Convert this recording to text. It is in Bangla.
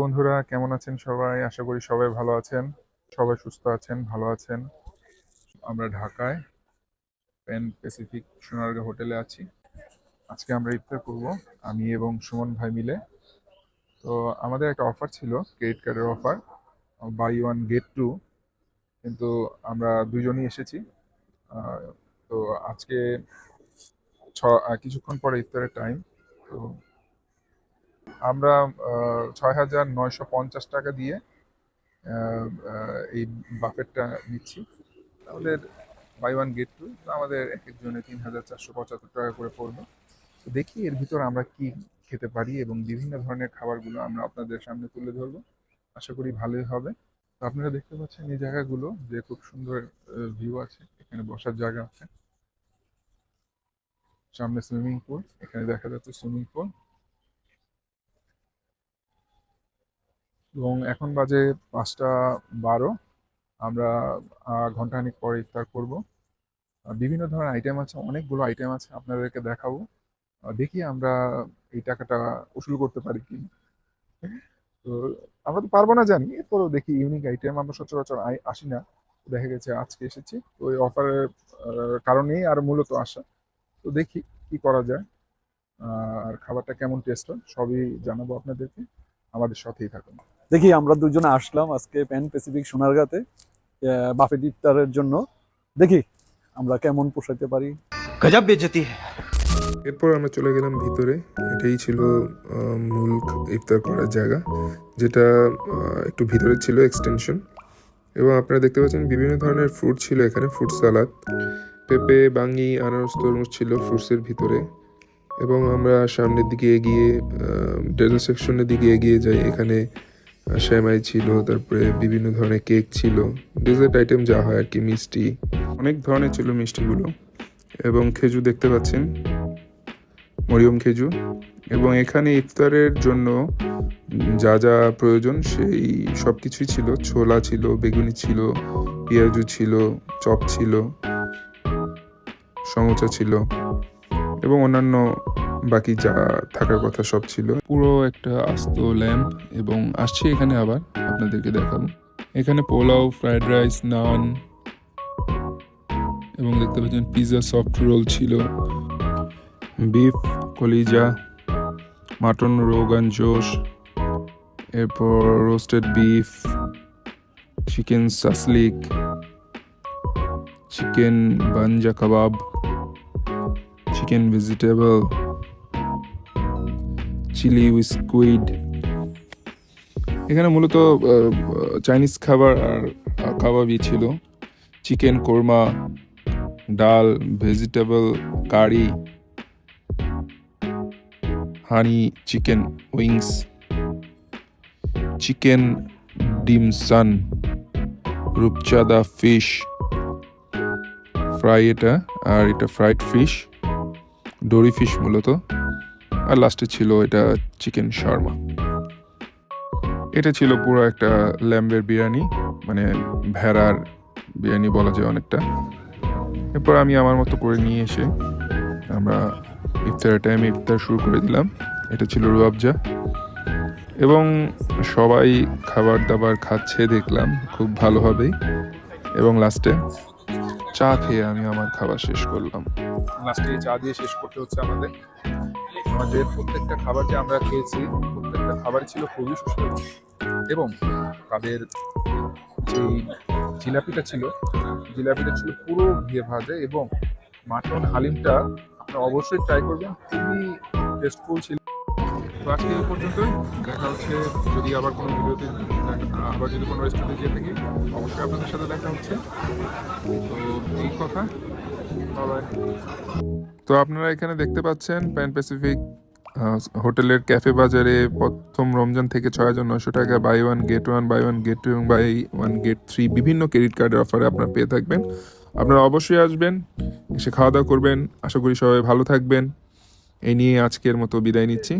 বন্ধুরা, কেমন আছেন সবাই? আশা করি সবাই ভালো আছেন। সবাই সুস্থ আছেন, ভালো আছেন। আমরা ঢাকায় প্যান প্যাসিফিক সোনারগাঁ হোটেলে আছি। আজকে আমরা ইফতার করব, আমি এবং সুমন ভাই মিলে। তো আমাদের একটা অফার ছিল ক্রেডিট কার্ডের offer buy one get two কিন্তু আমরা দুজনই এসেছি। তো আজকে ছ কিছুক্ষণ পরে ইফতারের টাইম তো আমরা ছয় হাজার নয়শো পঞ্চাশ টাকা দিয়ে এই বাফেটটা নিচ্ছি। তাহলে বাই ওয়ান গেট টু আমাদের এক একজনে তিন হাজার চারশো পঁচাত্তর টাকা করে পড়বে। তো দেখি এর ভিতর আমরা কি খেতে পারি এবং বিভিন্ন ধরনের খাবারগুলো আমরা আপনাদের সামনে তুলে ধরবো। আশা করি ভালোই হবে। তো আপনারা দেখতে পাচ্ছেন এই জায়গাগুলো যে খুব সুন্দর ভিউ আছে। এখানে বসার জায়গা আছে। সামনে সুইমিং পুল এখানে দেখা যাচ্ছে সুইমিং পুল এবং এখন বাজে পাঁচটা বারো। আমরা ঘন্টাখানিক পরে ইফতার করব। বিভিন্ন ধরনের আইটেম আছে, অনেকগুলো আইটেম আছে আপনাদেরকে দেখাবো। দেখি আমরা এই টাকাটা উসুল করতে পারি কি তো আমরা তো পারব না জানি, এরপরেও দেখি ইউনিক আইটেম আমরা সচরাচর আসি না। দেখা গেছে আজকে এসেছি, তো ওই অফারের কারণেই আর মূলত আসা। তো দেখি কি করা যায়। আর খাবারটা কেমন টেস্ট হয়, সবই জানাব আপনাদেরকে। আমাদের সাথেই থাকুন। দেখি আমরা দুজনে আসলাম আজকে প্যান প্যাসিফিক সোনারগাঁতে বাফে ইফতারের জন্য। দেখি আমরা কেমন পোষাইতে পারি। গজব বেজতি এরপর আমরা চলে গেলাম ভিতরে। এটাই ছিল মূল ইফতার করার জায়গা যেটা একটু ভিতরে ছিল এক্সটেনশন এবং আপনারা দেখতে পাচ্ছেন বিভিন্ন ধরনের ফ্রুট ছিল এখানে ফ্রুট সালাদ পেঁপে বাঙ্গি আনারস তরমুজ ছিল ফ্রুটসের ভিতরে। এবং আমরা সামনের দিকে এগিয়ে ডেজার্ট সেকশনের দিকে এগিয়ে যাই। এখানে শ্যামাই ছিল, তারপরে বিভিন্ন ধরনের কেক ছিল ডেজার্ট আইটেম যা হয় আর কি, মিষ্টি। অনেক ধরনের ছিল মিষ্টিগুলো। এবং খেজুর দেখতে পাচ্ছেন, মরিয়ম খেজুর। এবং এখানে ইফতারের জন্য যা যা প্রয়োজন, সেই সব কিছুই ছিল। ছোলা ছিল, বেগুনি ছিল, পেঁয়াজু ছিল, চপ ছিল, সমোচা ছিল, এবং অন্যান্য বাকি যা থাকার কথা সব ছিল। পুরো একটা আস্ত ল্যাম্প এবং আসছি এখানে আবার, আপনাদেরকে দেখাবো। এখানে পোলাও ফ্রাইড রাইস, নান এবং দেখতে পাচ্ছেন পিৎজা সফট রোল ছিল। বিফ, কলিজা, মাটন, রোগান, জোশ, এরপর roasted beef, chicken shashlik, chicken বাঞ্জা কাবাব, চিকেন ভেজিটেবল। চিলি উইস্কুইড এখানে মূলত চাইনিজ খাবার আর কাবাবই ছিল। চিকেন কোরমা ডাল vegetable curry honey chicken wings chicken dim sum রূপচাঁদা ফিশ ফ্রাই এটা, আর এটা ফ্রাইড ফিশ ডোরি ফিশ মূলত। আর লাস্টে ছিল এটা চিকেন শর্মা এটা ছিল পুরো একটা ল্যাম্বের বিরিয়ানি মানে ভেড়ার বিরিয়ানি বলা যায় অনেকটা। এরপর আমি আমার মতো করে নিয়ে এসে আমরা ইফতারের টাইমে ইফতার শুরু করে দিলাম। এটা ছিল রুয়াবজা। এবং সবাই খাবার দাবার খাচ্ছে দেখলাম, খুব ভালোভাবেই। এবং লাস্টে চা খেয়ে আমি আমার খাবার শেষ করলাম। লাস্টে চা দিয়ে শেষ করতে হচ্ছে আমাদের। আমাদের প্রত্যেকটা খাবার যে আমরা খেয়েছি, প্রত্যেকটা খাবারই ছিল খুবই সুস্বাদু। এবং তাদের যে জিলাপিটা ছিল জিলাপিটা ছিল পুরো ঘিয়ে ভাজা এবং মাটন হালিমটা আপনারা অবশ্যই ট্রাই করবেন। খুবই টেস্টফুল ছিল। তো আজকে এই পর্যন্তই। দেখা হচ্ছে যদি আবার কোনো ভিডিওতে আবার যদি কোনো রেস্টুরেন্টে যেয়ে থাকি, অবশ্যই আপনাদের সাথে দেখা হচ্ছে। তো এই কথা। বাবাই তো আপনারা এখানে দেখতে পাচ্ছেন প্যান প্যাসিফিক হোটেলের ক্যাফে বাজারে প্রথম রমজান থেকে ছয় হাজার নশো টাকা buy one get one, buy one get two এবং বাই ওয়ান গেট থ্রি বিভিন্ন ক্রেডিট কার্ডের অফারে আপনারা পেয়ে থাকবেন। আপনারা অবশ্যই আসবেন, এসে খাওয়া দাওয়া করবেন। আশা করি সবাই ভালো থাকবেন। এই নিয়ে আজকের মতো বিদায় নিচ্ছি।